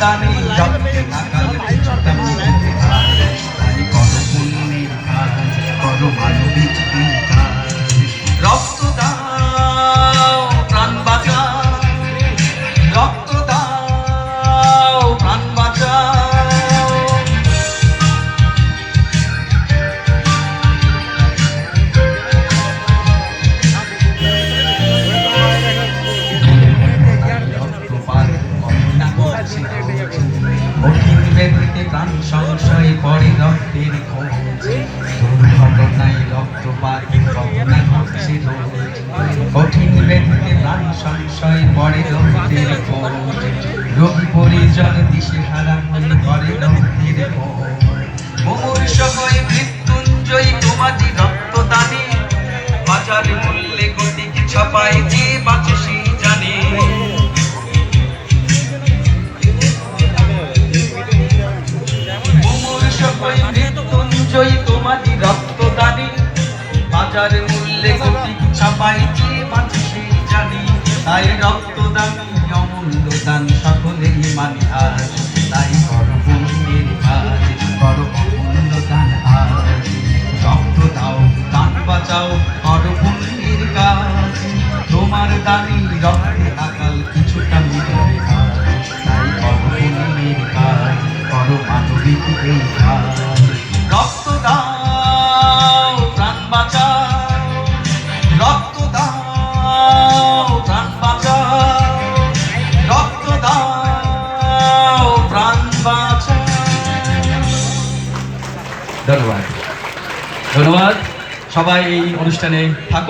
দানে রক্তে থাকাল প্রাণ সংশয়ে পড়ে রক্তের খোঁজ। দুর্ঘটনায় রক্তপাত ঘটনা ঘটছে কঠিন ব্যাধিতে প্রাণ সংশয়ে পড়ে রক্তের খোঁজ। রোগী পরিজন দিশে হারা হয়ে রক্তের খোঁজ। মোমর সময় মৃত্যুঞ্জয়ী তোমাটি রক্তদানে। বাজার মূল্যে গতিক ছাপায় যে বাঁচে বাজার মূল্যে ছাপায় যে জানে তাই রক্তদানি অমূল্য দান, সকলেই মানে তাই কর কর অমূল্য দান রক্ত দাও দান বাঁচাও, কর পুণ্যের কাজ। তোমার দানি রক্তে আকাল কিছুটা তাই কর কাজ, কর মানবিক এই কাজ। প্রাণ বাঁচাও। ধন্যবাদ। ধন্যবাদ। সবাই এই অনুষ্ঠানে থাকুন।